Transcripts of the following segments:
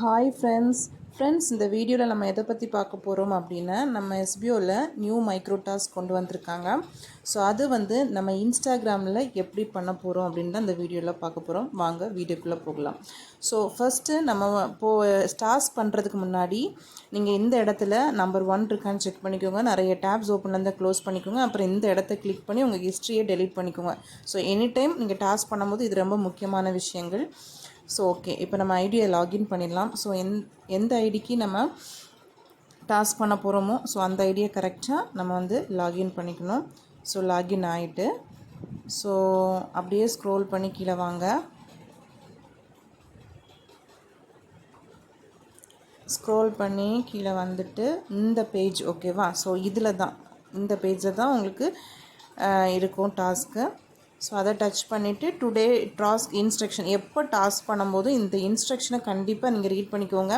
Hi friends friends இந்த வீடியோவில் நம்ம எதை பற்றி பார்க்க போகிறோம் அப்படின்னா நம்ம எஸ்பிஓவில் நியூ மைக்ரோ டாஸ்க் கொண்டு வந்திருக்காங்க. ஸோ அது வந்து நம்ம இன்ஸ்டாகிராமில் எப்படி பண்ண போகிறோம் அப்படின்னு தான் இந்த வீடியோவில் பார்க்க போகிறோம் வாங்க வீடியோக்குள்ளே போகலாம். ஸோ ஃபஸ்ட்டு நம்ம போ ஸ்டார்ஸ் பண்ணுறதுக்கு முன்னாடி நீங்கள் இந்த இடத்துல நம்பர் ஒன் இருக்கான்னு செக் பண்ணிக்கோங்க. நிறைய டேப்ஸ் ஓப்பன் இருந்தால் க்ளோஸ் பண்ணிக்கோங்க. அப்புறம் இந்த இடத்த கிளிக் பண்ணி உங்கள் ஹிஸ்ட்ரியை டெலிட் பண்ணிக்கோங்க. ஸோ எனி டைம் நீங்கள் டாஸ்க் பண்ணும்போது இது ரொம்ப முக்கியமான விஷயங்கள். ஸோ ஓகே இப்போ நம்ம ஐடியை லாகின் பண்ணிடலாம். ஸோ எந் எந்த ஐடிக்கு நம்ம டாஸ்க் பண்ண போகிறோமோ ஸோ அந்த ஐடியை கரெக்டாக நம்ம வந்து லாகின் பண்ணிக்கணும். ஸோ லாகின் ஆகிட்டு ஸோ அப்படியே ஸ்க்ரோல் பண்ணி கீழே வாங்க. ஸ்க்ரோல் பண்ணி கீழே வந்துட்டு இந்த பேஜ் ஓகேவா ஸோ இதில் தான் இந்த பேஜில் தான் உங்களுக்கு இருக்கும் டாஸ்க்கு ஸோ அதை டச் பண்ணிவிட்டு டுடே டாஸ்க் இன்ஸ்ட்ரக்ஷன் எப்போ டாஸ்க் பண்ணும்போது இந்த இன்ஸ்ட்ரக்ஷனை கண்டிப்பாக நீங்கள் ரீட் பண்ணிக்கோங்க.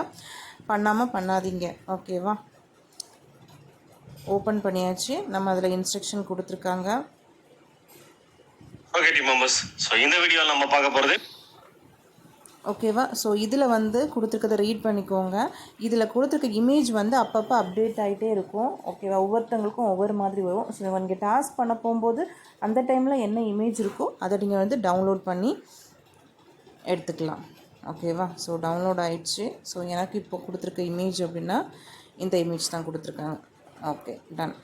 பண்ணாமல் பண்ணாதீங்க. ஓகேவா ஓப்பன் பண்ணியாச்சு. நம்ம அதில் இன்ஸ்ட்ரக்ஷன் கொடுத்துருக்காங்க. ஓகே டீம் மெம்பர்ஸ் ஸோ இந்த வீடியோவில் நம்ம பார்க்க போகிறது ஓகேவா ஸோ இதில் வந்து கொடுத்துருக்கதை ரீட் பண்ணிக்கோங்க. இதில் கொடுத்துருக்க இமேஜ் வந்து அப்பப்போ அப்டேட் ஆகிட்டே இருக்கும். ஓகேவா ஒவ்வொருத்தவங்களுக்கும் ஒவ்வொரு மாதிரி வரும். ஸோ நீங்கள் டாஸ்க் பண்ண போகும்போது அந்த டைமில் என்ன இமேஜ் இருக்கோ அதை நீங்கள் வந்து டவுன்லோட் பண்ணி எடுத்துக்கலாம். ஓகேவா ஸோ டவுன்லோட் ஆகிடுச்சு ஸோ எனக்கு இப்போ கொடுத்துருக்க இமேஜ் அப்படின்னா இந்த இமேஜ் தான் கொடுத்துருக்காங்க. ஓகே டன்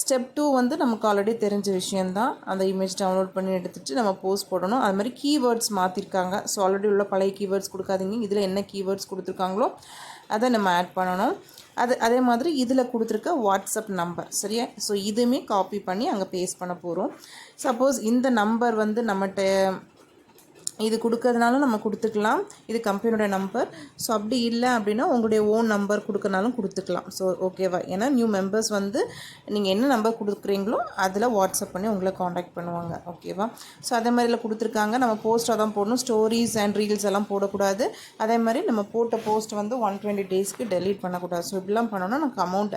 ஸ்டெப் டூ வந்து நமக்கு ஆல்ரெடி தெரிஞ்ச விஷயந்தான் அந்த இமேஜ் டவுன்லோட் பண்ணி எடுத்துகிட்டு நம்ம போஸ்ட் போடணும். அது மாதிரி கீவேர்ட்ஸ் மாற்றிருக்காங்க ஸோ ஆல்ரெடி உள்ள பழைய கீவேர்ட்ஸ் கொடுக்காதீங்க. இதில் என்ன கீவேர்ட்ஸ் கொடுத்துருக்காங்களோ அதை நம்ம ஆட் பண்ணணும். அது அதே மாதிரி இதில் கொடுத்துருக்க வாட்ஸ்அப் நம்பர் சரியா? ஸோ இதுவுமே காப்பி பண்ணி அங்கே பேஸ்ட் பண்ண போகிறோம் சப்போஸ் இந்த நம்பர் வந்து நம்மகிட்ட இது கொடுக்கறதுனாலும் நம்ம கொடுத்துக்கலாம். இது கம்பெனியோட நம்பர் ஸோ அப்படி இல்லை அப்படின்னா உங்களுடைய ஓன் நம்பர் கொடுக்கறனாலும் கொடுத்துக்கலாம். ஸோ ஓகேவா ஏன்னா நியூ மெம்பர்ஸ் வந்து நீங்கள் என்ன நம்பர் கொடுக்குறீங்களோ அதில் வாட்ஸ்அப் பண்ணி உங்களை காண்டாக்ட் பண்ணுவாங்க. ஓகேவா ஸோ அதே மாதிரில கொடுத்துருக்காங்க. நம்ம போஸ்ட்டாக தான் போடணும். ஸ்டோரிஸ் அண்ட் ரீல்ஸ் எல்லாம் போடக்கூடாது. அதே மாதிரி நம்ம போட்ட போஸ்ட் வந்து ஒன் டுவெண்ட்டி டேஸ்க்கு டெலீட் பண்ணக்கூடாது. ஸோ இப்படிலாம் பண்ணோன்னா நமக்கு அமௌண்ட்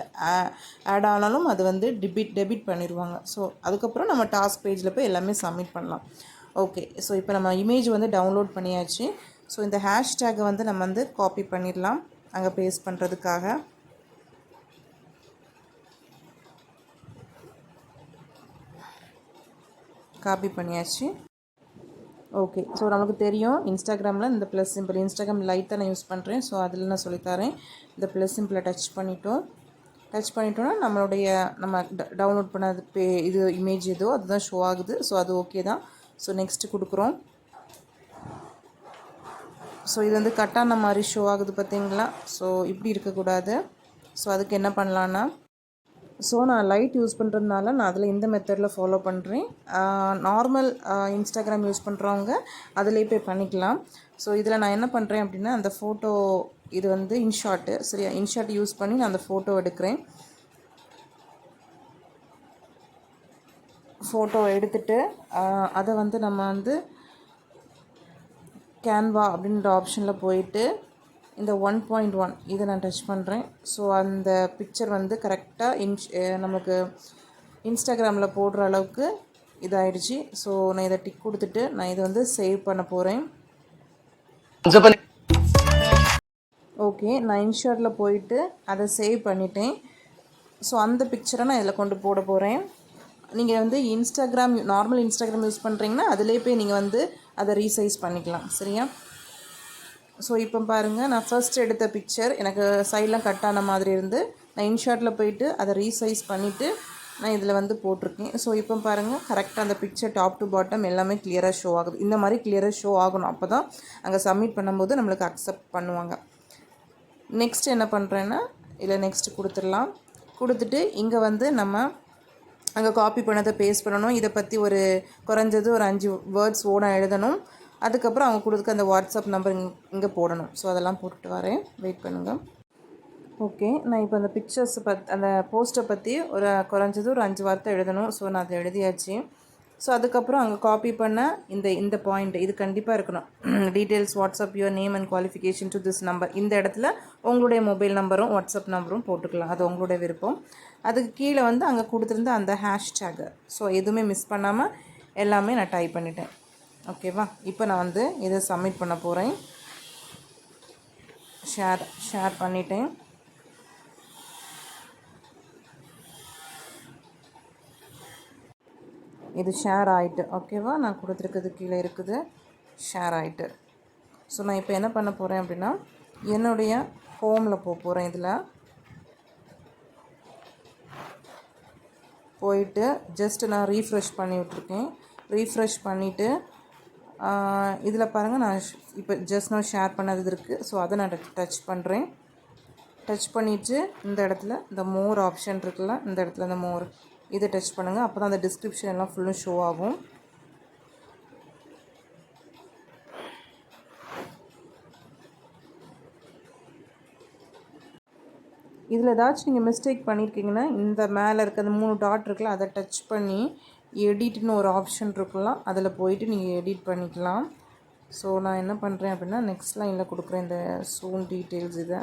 ஆட் ஆனாலும் அது வந்து டெபிட் டெபிட் பண்ணிடுவாங்க ஸோ அதுக்கப்புறம் நம்ம டாஸ்க் பேஜில் போய் எல்லாமே சப்மிட் பண்ணலாம். ஓகே ஸோ இப்போ நம்ம இமேஜ் வந்து டவுன்லோட் பண்ணியாச்சு. ஸோ இந்த ஹேஷ்டேக்கை வந்து நம்ம வந்து காப்பி பண்ணிடலாம். அங்கே பேஸ்ட் பண்ணுறதுக்காக காப்பி பண்ணியாச்சு. ஓகே ஸோ நமக்கு தெரியும் இன்ஸ்டாகிராமில் இந்த ப்ளஸ் சிம்பிள் இன்ஸ்டாகிராம் லைட் தான் நான் யூஸ் பண்ணுறேன் ஸோ அதில் நான் சொல்லித்தரேன் இந்த ப்ளஸ் சிம்பிளை டச் பண்ணிட்டோம். டச் பண்ணிட்டோன்னா நம்மளுடைய நம்ம டவுன்லோட் பண்ணது பே இது இமேஜ் ஏதோ அதுதான் ஷோ ஆகுது. ஸோ அது ஓகே தான். ஸோ நெக்ஸ்ட்டு கொடுக்குறோம். ஸோ இது வந்து கட்டான மாதிரி ஷோ ஆகுது பார்த்தீங்களா? ஸோ இப்படி இருக்கக்கூடாது. ஸோ அதுக்கு என்ன பண்ணலான்னா ஸோ நான் லைட் யூஸ் பண்ணுறதுனால நான் அதில் இந்த மெத்தடில் ஃபாலோ பண்ணுறேன் நார்மல் இன்ஸ்டாகிராம் யூஸ் பண்ணுறவங்க அதிலே போய் பண்ணிக்கலாம். ஸோ இதில் நான் என்ன பண்ணுறேன் அப்படின்னா அந்த ஃபோட்டோ இது வந்து இன்ஷாட்டு சரியா? இன்ஷாட் யூஸ் பண்ணி நான் அந்த ஃபோட்டோ எடுக்கிறேன். ஃபோட்டோ எடுத்துட்டு அதை வந்து நம்ம வந்து கேன்வா அப்படின்ற ஆப்ஷனில் போயிட்டு இந்த ஒன் பாயிண்ட் ஒன் இதை நான் டச் பண்ணுறேன் ஸோ அந்த பிக்சர் வந்து கரெக்டாக இன்ஸ் நமக்கு இன்ஸ்டாகிராமில் போடுற அளவுக்கு இதாயிடுச்சு. ஸோ நான் இதை டிக் கொடுத்துட்டு நான் இதை வந்து சேவ் பண்ண போகிறேன் ஓகே நான் இன்ஷாட்டில் போயிட்டு அதை சேவ் பண்ணிட்டேன். ஸோ அந்த பிக்சரை நான் இதில் கொண்டு போட போகிறேன் நீங்கள் வந்து இன்ஸ்டாகிராம் நார்மல் இன்ஸ்டாகிராம் யூஸ் பண்ணுறீங்கன்னா அதிலே போய் நீங்கள் வந்து அதை ரீசைஸ் பண்ணிக்கலாம். சரியா? ஸோ இப்போ பாருங்கள் நான் ஃபர்ஸ்ட் எடுத்த பிக்சர் எனக்கு சைட்லாம் கட் ஆன மாதிரி இருந்து நான் இன்ஷாட்டில் போயிட்டு அதை ரீசைஸ் பண்ணிவிட்டு நான் இதில் வந்து போட்டிருக்கேன். ஸோ இப்போ பாருங்கள் கரெக்டாக அந்த பிக்சர் டாப் டு பாட்டம் எல்லாமே கிளியராக ஷோ ஆகுது. இந்த மாதிரி கிளியராக ஷோ ஆகணும். அப்போ தான் அங்கே சப்மிட் பண்ணும்போது நம்மளுக்கு அக்செப்ட் பண்ணுவாங்க. நெக்ஸ்ட் என்ன பண்ணுறேன்னா இதில் நெக்ஸ்ட் கொடுத்துடலாம். கொடுத்துட்டு இங்கே வந்து நம்ம அங்கே காப்பி பண்ணதை பேஸ்ட் பண்ணணும். இதை பற்றி ஒரு குறைஞ்சது ஒரு அஞ்சு வேர்ட்ஸ் ஓட எழுதணும். அதுக்கப்புறம் அவங்க கொடுத்துக்க அந்த வாட்ஸ்அப் நம்பர் இங்கே போடணும். ஸோ அதெல்லாம் போட்டுட்டு வரேன். வெயிட் பண்ணுங்கள் ஓகே நான் இப்போ அந்த பிக்சர்ஸ் பத் அந்த போஸ்ட்டை பற்றி ஒரு குறைஞ்சது ஒரு அஞ்சு வார்த்தை எழுதணும். ஸோ நான் அதை எழுதியாச்சு. ஸோ அதுக்கப்புறம் அங்கே காப்பி பண்ண இந்த இந்த பாயிண்ட் இது கண்டிப்பாக இருக்கணும். Details WhatsApp your name and qualification to this number இந்த இடத்துல உங்களுடைய மொபைல் நம்பரும் வாட்ஸ்அப் நம்பரும் போட்டுக்கலாம். அது உங்களுடைய விருப்பம். அதுக்கு கீழே வந்து அங்கே கொடுத்துருந்த அந்த ஹேஷ்டேகு ஸோ எதுவுமே மிஸ் பண்ணாமல் எல்லாமே நான் டைப் பண்ணிட்டேன். ஓகேவா இப்போ நான் வந்து இதை சப்மிட் பண்ண போகிறேன் ஷேர் ஷேர் பண்ணிட்டேன். இது ஷேர் ஆகிட்டு ஓகேவா நான் கொடுத்துருக்கிறது கீழே இருக்குது. ஷேர் ஆகிட்டு ஸோ நான் இப்போ என்ன பண்ண போகிறேன் அப்படின்னா என்னுடைய ஹோமில் போக போகிறேன் இதில். போயிட்டு ஜஸ்ட் நான் ரீஃப்ரெஷ் பண்ணி விட்ருக்கேன் ரீஃப்ரெஷ் பண்ணிவிட்டு இதில் பாருங்கள் நான் இப்போ ஜஸ்ட் நான் ஷேர் பண்ணது இருக்குது ஸோ அதை நான் டச் பண்ணுறேன் டச் பண்ணிவிட்டு இந்த இடத்துல இந்த மோர் ஆப்ஷன் இருக்குல்ல இந்த இடத்துல இந்த மோர் இதை டச் பண்ணுங்கள் அப்போ தான் அந்த டிஸ்கிரிப்ஷன் எல்லாம் ஃபுல்லும் ஷோ ஆகும். இதில் ஏதாச்சும் நீங்கள் மிஸ்டேக் பண்ணியிருக்கீங்கன்னா இந்த மேலே இருக்க அந்த மூணு டாட் இருக்குல்ல அதை டச் பண்ணி எடிட்னு ஒரு ஆப்ஷன் இருக்கலாம் அதில் போயிட்டு நீங்கள் எடிட் பண்ணிக்கலாம். ஸோ நான் என்ன பண்ணுறேன் அப்படின்னா நெக்ஸ்ட் லைனில் கொடுக்குறேன் இந்த சூன் டீட்டெயில்ஸ் இதை.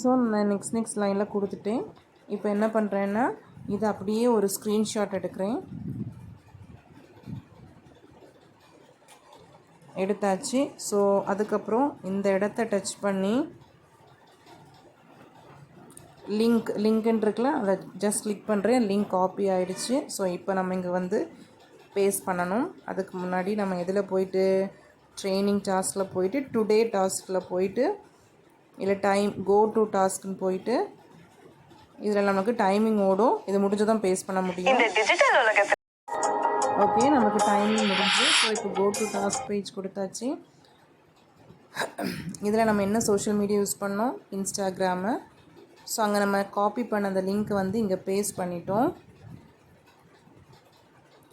ஸோ நான் நெக்ஸ்ட் நெக்ஸ்ட் லைனில் கொடுத்துட்டேன். இப்போ என்ன பண்ணுறேன்னா இதை அப்படியே ஒரு ஸ்க்ரீன்ஷாட் எடுக்கிறேன். எடுத்தாச்சு. ஸோ அதுக்கப்புறம் இந்த இடத்த டச் பண்ணி லிங்க் லிங்க்னு இருக்குல்ல அதை ஜஸ்ட் கிளிக் பண்ணுறேன் லிங்க் காப்பி ஆகிடுச்சு ஸோ இப்போ நம்ம இங்கே வந்து பேஸ்ட் பண்ணணும். அதுக்கு முன்னாடி நம்ம எதில் போயிட்டு ட்ரைனிங் டாஸ்கில் போயிட்டு டுடே டாஸ்கில் போயிட்டு இல்லை டைம் கோ டு டாஸ்க்னு போயிட்டு இதில் நமக்கு டைமிங் ஓடும். இது முடிஞ்சதான் பேஸ்ட் பண்ண முடியும். ஓகே நமக்கு டைமிங் முடிஞ்சு. ஸோ இப்போ கோ டு டாஸ்க் பேஜ் கொடுத்தாச்சு. இதில் நம்ம என்ன சோஷியல் மீடியா யூஸ் பண்ணோம்? இன்ஸ்டாகிராமு ஸோ அங்கே நம்ம காப்பி பண்ண அந்த லிங்க் வந்து இங்கே பேஸ்ட் பண்ணிட்டோம்.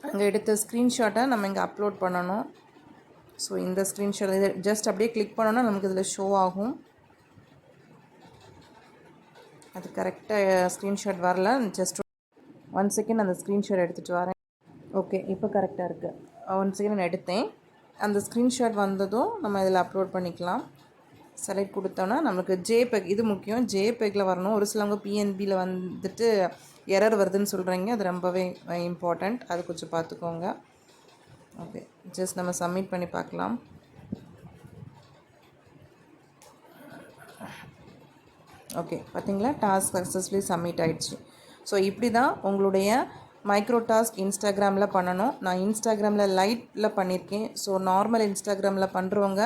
அங்கே எடுத்த ஸ்க்ரீன்ஷாட்டை நம்ம இங்கே அப்லோட் பண்ணணும். ஸோ இந்த ஸ்க்ரீன்ஷாட் இது ஜஸ்ட் அப்படியே கிளிக் பண்ணோன்னா நமக்கு இதில் ஷோ ஆகும். அது கரெக்டாக ஸ்க்ரீன்ஷாட் வரல. ஜஸ்ட் ஒன் செகண்ட் அந்த ஸ்க்ரீன்ஷாட் எடுத்துகிட்டு வரேன். ஓகே இப்போ கரெக்டாக இருக்குது ஒன் செகண்ட் நான் எடுத்தேன். அந்த ஸ்க்ரீன்ஷாட் வந்ததும் நம்ம இதில் அப்லோட் பண்ணிக்கலாம். செலக்ட் கொடுத்தோன்னா நமக்கு ஜேபெக் இது முக்கியம். ஜேபெக்கில் வரணும். ஒரு சிலவங்க பிஎன்பியில் வந்துட்டு எரர் வருதுன்னு சொல்கிறீங்க அது ரொம்பவே இம்பார்ட்டண்ட் அது கொஞ்சம் பார்த்துக்கோங்க. ஓகே ஜஸ்ட் நம்ம சப்மிட் பண்ணி பார்க்கலாம். ஓகே பார்த்தீங்களா டாஸ்க் சக்ஸஸ்ஃபுல்லி சப்மிட் ஆகிடுச்சு ஸோ இப்படி தான் உங்களுடைய மைக்ரோ டாஸ்க் இன்ஸ்டாகிராமில் பண்ணணும். நான் இன்ஸ்டாகிராமில் லைட்டில் பண்ணியிருக்கேன் ஸோ நார்மல் இன்ஸ்டாகிராமில் பண்ணுறவங்க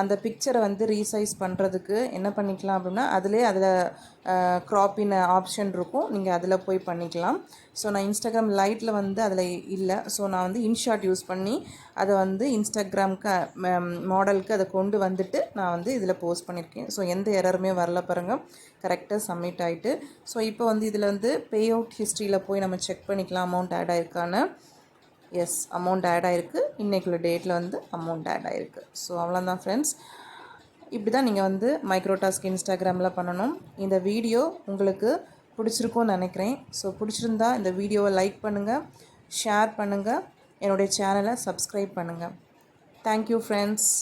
அந்த பிக்சரை வந்து ரீசைஸ் பண்ணுறதுக்கு என்ன பண்ணிக்கலாம் அப்படின்னா அதிலே அதில் க்ராப்பின் ஆப்ஷன் இருக்கும். நீங்கள் அதில் போய் பண்ணிக்கலாம். ஸோ நான் இன்ஸ்டாகிராம் லைட்டில் வந்து அதில் இல்லை. ஸோ நான் வந்து இன்ஷாட் யூஸ் பண்ணி அதை வந்து இன்ஸ்டாகிராம்க்கு மாடலுக்கு அதை கொண்டு வந்துட்டு நான் வந்து இதில் போஸ்ட் பண்ணியிருக்கேன் ஸோ எந்த எரருமே வரல பாருங்கள் கரெக்டாக சப்மிட் ஆகிட்டு ஸோ இப்போ வந்து இதில் வந்து பே அவுட் ஹிஸ்ட்ரியில் போய் நம்ம செக் பண்ணிக்கலாம் அமௌண்ட் ஆட் ஆயிருக்கான்னு. எஸ் அமௌண்ட் ஆட் ஆகிருக்கு இன்றைக்குள்ள டேட்டில் வந்து அமௌண்ட் ஆட் ஆகிருக்கு ஸோ அவ்வளோதான் ஃப்ரெண்ட்ஸ் இப்படி தான் நீங்கள் வந்து மைக்ரோடாஸ்க் இன்ஸ்டாகிராமில் பண்ணணும். இந்த வீடியோ உங்களுக்கு பிடிச்சிருக்கும்னு நினைக்கிறேன். ஸோ பிடிச்சிருந்தா இந்த வீடியோவை லைக் பண்ணுங்கள் ஷேர் பண்ணுங்கள் என்னுடைய சேனலை சப்ஸ்கிரைப் பண்ணுங்கள் தேங்க்யூ ஃப்ரெண்ட்ஸ்